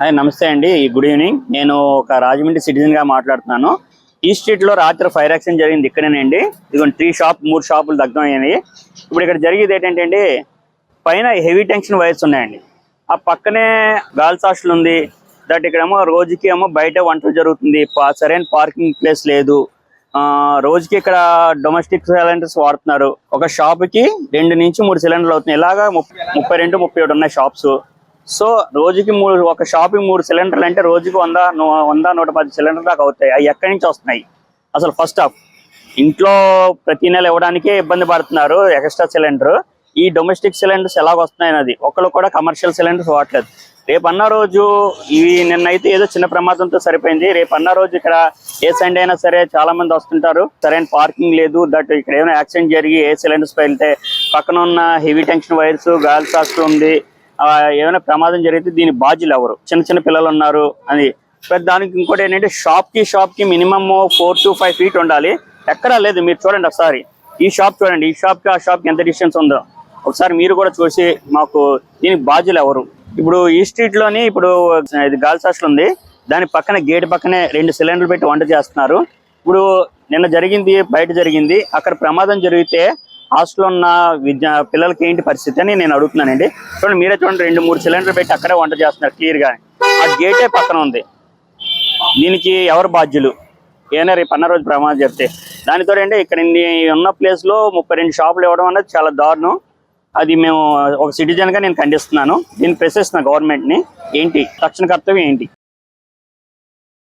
Hi నమస్తే అండి. Good evening. నేను ఒక రాజమండ్రి సిటిజన్గా మాట్లాడుతున్నాను. ఈ స్ట్రీట్లో రాత్రి ఫైర్ యాక్సిడెంట్ జరిగింది ఇక్కడేనండి. ఇదిగోండి త్రీ షాప్ మూడు షాపులు దగ్గర అయినాయి ఇప్పుడు ఇక్కడ జరిగేది ఏంటంటే అండి పైన హెవీ టెన్షన్ వైర్స్ ఉన్నాయండి. ఆ పక్కనే గాల్స్ హాస్టల్ ఉంది. దట్ ఇక్కడేమో రోజుకి ఏమో బయట వంటలు జరుగుతుంది. సరైన పార్కింగ్ ప్లేస్ లేదు. ఆ, రోజుకి ఇక్కడ డొమెస్టిక్ సిలిండర్స్ వాడుతున్నారు. ఒక షాప్కి రెండు నుంచి మూడు సిలిండర్లు అవుతున్నాయి. ఇలాగా ముప్పై రెండు ముప్పై ఒకటి ఉన్నాయి షాప్స్ సో రోజుకి మూడు ఒక షాపింగ్ మూడు సిలిండర్లు అంటే రోజుకి వంద వంద నూట పది సిలిండర్ దాకా అవుతాయి. అవి ఎక్కడి నుంచి వస్తున్నాయి? అసలు ఫస్ట్ ఆఫ్ ఇంట్లో ప్రతి నెల ఇవ్వడానికే ఇబ్బంది పడుతున్నారు ఎక్స్ట్రా సిలిండర్. ఈ డొమెస్టిక్ సిలిండర్స్ ఎలాగ వస్తున్నాయి అన్నది ఒకళ్ళు కూడా కమర్షియల్ సిలిండర్స్ వాడలేదు రేపు అన్న రోజు ఇవి నిన్నైతే ఏదో చిన్న ప్రమాదంతో సరిపోయింది. రేపు అన్న రోజు ఇక్కడ ఏ సండే అయినా సరే చాలా మంది వస్తుంటారు. సరైన పార్కింగ్ లేదు. దట్ ఇక్కడ ఏమైనా యాక్సిడెంట్ జరిగి ఏ సిలిండర్స్ వెళ్తే పక్కన ఉన్న హెవీ టెన్షన్ వైర్స్ గాలి సాక్స్ ఉంది. ఏమైనా ప్రమాదం జరిగితే దీని బాధ్యులు ఎవరు? చిన్న చిన్న పిల్లలు ఉన్నారు అని. దానికి ఇంకోటి ఏంటంటే షాప్కి షాప్కి minimum four to five feet ఉండాలి. ఎక్కడా లేదు. మీరు చూడండి ఒకసారి. ఈ షాప్ చూడండి. ఈ షాప్కి ఆ షాప్కి ఎంత డిస్టెన్స్ ఉందో. ఒకసారి మీరు కూడా చూసి మాకు దీనికి బాధ్యులు ఎవరు? ఇప్పుడు ఈ స్ట్రీట్లోని ఇప్పుడు ఇది గర్ల్స్ హాస్టల్ ఉంది. దాని పక్కన గేట్ పక్కనే రెండు సిలిండర్లు పెట్టి వంట చేస్తున్నారు. ఇప్పుడు నిన్న జరిగింది బయట జరిగింది. అక్కడ ప్రమాదం జరిగితే హాస్టల్లో ఉన్న విద్యా పిల్లలకి ఏంటి పరిస్థితి అని నేను అడుగుతున్నానండి. చూడండి మీరే చూడండి రెండు మూడు సిలిండర్ పెట్టి అక్కడే వంట చేస్తున్నారు క్లియర్గా. ఆ గేటే పక్కన ఉంది. దీనికి ఎవరు బాధ్యులు? ఏమైనా రేపు అన్న రోజు ప్రమాదం చెప్తే దానితో ఏంటి ఇక్కడ ఉన్న ప్లేస్లో ముప్పై రెండు షాపులు ఇవ్వడం అనేది చాలా దారుణం. అది మేము ఒక సిటిజన్గా నేను ఖండిస్తున్నాను. దీన్ని ప్రశ్నిస్తున్నా గవర్నమెంట్ని. ఏంటి? తక్షణ కర్తవ్యం ఏంటి?